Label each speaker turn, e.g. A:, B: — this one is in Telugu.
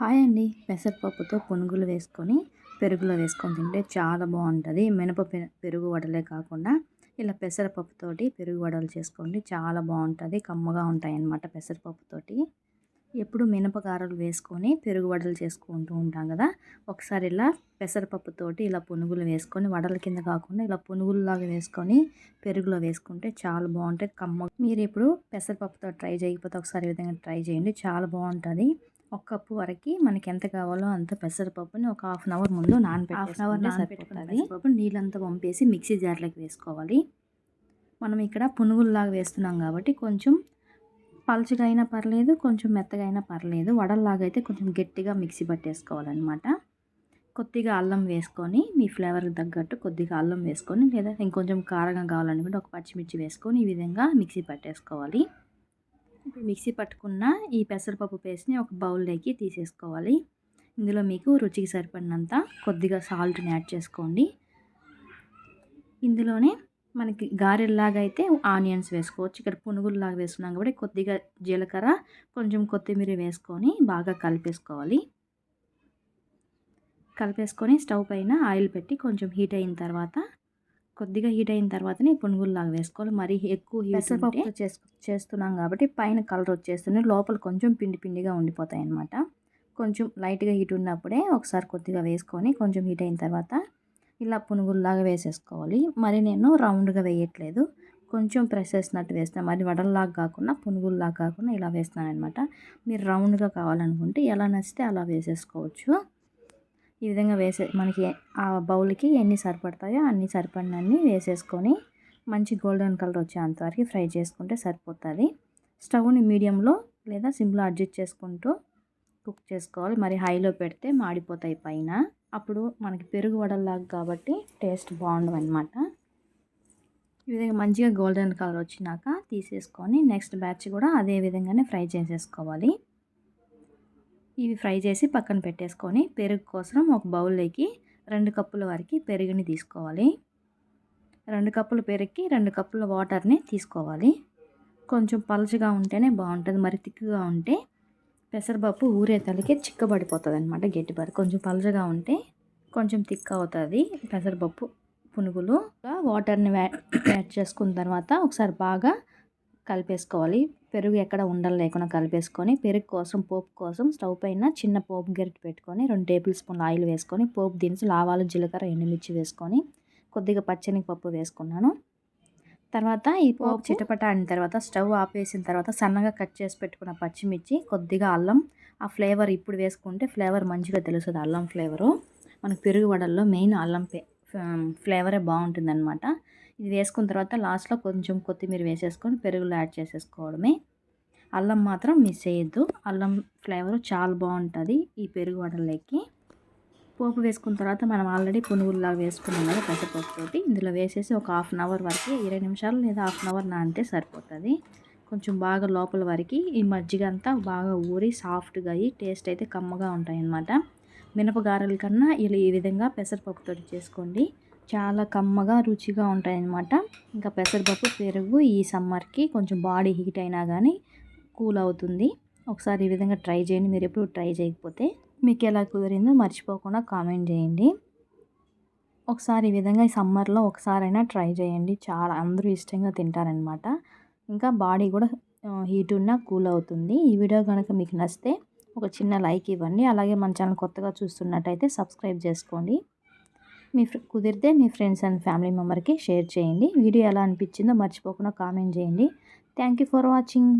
A: హాయ్ అండి. పెసరపప్పుతో పునుగులు వేసుకొని పెరుగులో వేసుకొని తింటే చాలా బాగుంటుంది. మినప పెరుగు వడలే కాకుండా ఇలా పెసరపప్పుతోటి పెరుగు వడలు చేసుకోండి చాలా బాగుంటుంది. కమ్మగా ఉంటాయి అన్నమాట పెసరపప్పుతోటి. ఎప్పుడు మినపకారలు వేసుకొని పెరుగు వడలు చేసుకుంటూ ఉంటాం కదా ఒకసారి ఇలా పెసరపప్పుతోటి ఇలా పునుగులు వేసుకొని వడల కింద కాకుండా ఇలా పునుగుల్లాగా వేసుకొని పెరుగులో వేసుకుంటే చాలా బాగుంటుంది. కమ్మ మీరు ఇప్పుడు పెసరపప్పుతో ట్రై చేయకపోతే ఒకసారి విధంగా ట్రై చేయండి. చాలా బాగుంటుంది. ఒక కప్పు వరకు మనకి ఎంత కావాలో అంత పెసరపప్పుని ఒక హాఫ్ అన్ అవర్ ముందు నానబెట్టి హాఫ్ అన్ అవర్ నానబెట్టుకున్నది పప్పు నీళ్ళంతా పంపేసి మిక్సీ జార్లోకి వేసుకోవాలి. మనం ఇక్కడ పునుగుల్లాగా వేస్తున్నాం కాబట్టి కొంచెం పలుచగా అయినా పర్లేదు కొంచెం మెత్తగా అయినా పర్లేదు. వడల్లాగా అయితే కొంచెం గట్టిగా మిక్సీ పట్టేసుకోవాలన్నమాట. కొద్దిగా అల్లం వేసుకొని మీ ఫ్లేవర్కి తగ్గట్టు కొద్దిగా అల్లం వేసుకొని లేదా ఇంకొంచెం కారంగా కావాలనుకుంటే ఒక పచ్చిమిర్చి వేసుకొని ఈ విధంగా మిక్సీ పట్టేసుకోవాలి. మిక్సీ పట్టుకున్న ఈ పెసరపప్పు పేస్ట్ని ఒక బౌల్లోకి తీసేసుకోవాలి. ఇందులో మీకు రుచికి సరిపడినంత కొద్దిగా సాల్ట్ని యాడ్ చేసుకోండి. ఇందులోనే మనకి గారెల్లాగా అయితే ఆనియన్స్ వేసుకోవచ్చు. ఇక్కడ పునుగుల్లాగా వేసుకున్నాం కాబట్టి కొద్దిగా జీలకర్ర కొంచెం కొత్తిమీర వేసుకొని బాగా కలిపేసుకోవాలి. కలిపేసుకొని స్టవ్ పైన ఆయిల్ పెట్టి కొంచెం హీట్ అయిన తర్వాత కొద్దిగా హీట్ అయిన తర్వాతనే పునుగుల్లాగా వేసుకోవాలి. మరీ ఎక్కువ పెసరపప్పు చేస్తున్నాం కాబట్టి పైన కలర్ వచ్చేస్తుంది. లోపల కొంచెం పిండి పిండిగా ఉండిపోతాయి అన్నమాట కొంచెం లైట్గా హీట్ ఉన్నప్పుడే ఒకసారి కొద్దిగా వేసుకొని కొంచెం హీట్ అయిన తర్వాత ఇలా పునుగుల్లాగా వేసేసుకోవాలి. మరి నేను రౌండ్గా వేయట్లేదు. కొంచెం ప్రెస్ చేసినట్టు వేస్తాను మరి వడల్లాగా కాకుండా పునుగుల్లాగా కాకుండా ఇలా వేస్తాను అనమాట మీరు రౌండ్గా కావాలనుకుంటే ఎలా నచ్చితే అలా వేసేసుకోవచ్చు. ఈ విధంగా వేసే మనకి ఆ బౌల్కి ఎన్ని సరిపడతాయో అన్ని సరిపడినన్ని వేసేసుకొని మంచి గోల్డెన్ కలర్ వచ్చేంత వరకు ఫ్రై చేసుకుంటే సరిపోతుంది. స్టవ్ని మీడియంలో లేదా సిమ్లో అడ్జస్ట్ చేసుకుంటూ కుక్ చేసుకోవాలి. మరి హైలో పెడితే మాడిపోతాయి పైన. అప్పుడు మనకి పెరుగు వడల్లాగా కాబట్టి టేస్ట్ బాగుండవు అనమాట ఈ విధంగా మంచిగా గోల్డెన్ కలర్ వచ్చినాక తీసేసుకొని నెక్స్ట్ బ్యాచ్ కూడా అదే విధంగానే ఫ్రై చేసేసుకోవాలి. ఇవి ఫ్రై చేసి పక్కన పెట్టేసుకొని పెరుగు కోసం ఒక బౌల్లోకి రెండు కప్పుల వరకు పెరుగుని తీసుకోవాలి. రెండు కప్పుల పెరుగుకి రెండు కప్పుల వాటర్ని తీసుకోవాలి. కొంచెం పలచగా ఉంటేనే బాగుంటుంది. మరి తిక్కుగా ఉంటే పెసరపప్పు ఊరే తలకి చిక్కబడిపోతుంది అనమాట గట్టిపడి కొంచెం పలచగా ఉంటే కొంచెం తిక్క అవుతుంది పెసరపప్పు పునుగులు. వాటర్ని యాడ్ చేసుకున్న తర్వాత ఒకసారి బాగా కలిపేసుకోవాలి. పెరుగు ఎక్కడ ఉండలు లేకుండా కలిపేసుకొని పెరుగు కోసం పోపు కోసం స్టవ్ పైన చిన్న పోపు గరిటె పెట్టుకొని రెండు టేబుల్ స్పూన్ల ఆయిల్ వేసుకొని పోపు దినుసులు ఆవాలు జీలకర్ర ఎండుమిర్చి వేసుకొని కొద్దిగా పచ్చని పప్పు వేసుకున్నాను. తర్వాత ఈ పోపు చిటపట ఆడిన తర్వాత స్టవ్ ఆపేసిన తర్వాత సన్నగా కట్ చేసి పెట్టుకున్న పచ్చిమిర్చి కొద్దిగా అల్లం. ఆ ఫ్లేవర్ ఇప్పుడు వేసుకుంటే ఫ్లేవర్ మంచిగా తెలుస్తుంది అల్లం ఫ్లేవరు. మనకు పెరుగు వడల్లో మెయిన్ అల్లం ఫ్లేవరే బాగుంటుంది అనమాట ఇది వేసుకున్న తర్వాత లాస్ట్లో కొంచెం కొత్తిమీర వేసేసుకొని పెరుగులో యాడ్ చేసేసుకోవడమే. అల్లం మాత్రం మిస్ చేయొద్దు. అల్లం ఫ్లేవర్ చాలా బాగుంటుంది ఈ పెరుగు వడలకి పోపు వేసుకున్న తర్వాత మనం ఆల్రెడీ పునుగుల్లా వేసుకున్నాం కదా పెసరపప్పుతోటి ఇందులో వేసేసి ఒక హాఫ్ అన్ అవర్ వరకు ఇరవై నిమిషాలు లేదా హాఫ్ అన్ అవర్ నానితే సరిపోతుంది. కొంచెం బాగా లోపల వరకు ఈ మజ్జిగ అంతా బాగా ఊరి సాఫ్ట్గా అయ్యి టేస్ట్ అయితే కమ్మగా ఉంటాయి అన్నమాట మినపగారెల కన్నా ఇలా ఈ విధంగా పెసరపప్పుతో చేసుకోండి. చాలా కమ్మగా రుచిగా ఉంటాయి అన్నమాట ఇంకా పెసరపప్పు పెరుగు ఈ సమ్మర్కి కొంచెం బాడీ హీట్ అయినా కానీ కూల్ అవుతుంది. ఒకసారి ఈ విధంగా ట్రై చేయండి. మీరు ఎప్పుడు ట్రై చేయకపోతే మీకు ఎలా కుదిరిందో మర్చిపోకుండా కామెంట్ చేయండి. ఒకసారి ఈ విధంగా ఈ సమ్మర్లో ఒకసారైనా ట్రై చేయండి. చాలా అందరూ ఇష్టంగా తింటారనమాట ఇంకా బాడీ కూడా హీట్ ఉన్నా కూల్ అవుతుంది. ఈ వీడియో కనుక మీకు నచ్చితే ఒక చిన్న లైక్ ఇవ్వండి. అలాగే మన ఛానల్ కొత్తగా చూస్తున్నట్టయితే సబ్స్క్రైబ్ చేసుకోండి. మీ కుదిరితే మీ ఫ్రెండ్స్ అండ్ ఫ్యామిలీ మెంబర్కి షేర్ చేయండి. వీడియో ఎలా అనిపించిందో మర్చిపోకుండా కామెంట్ చేయండి. Thank for watching.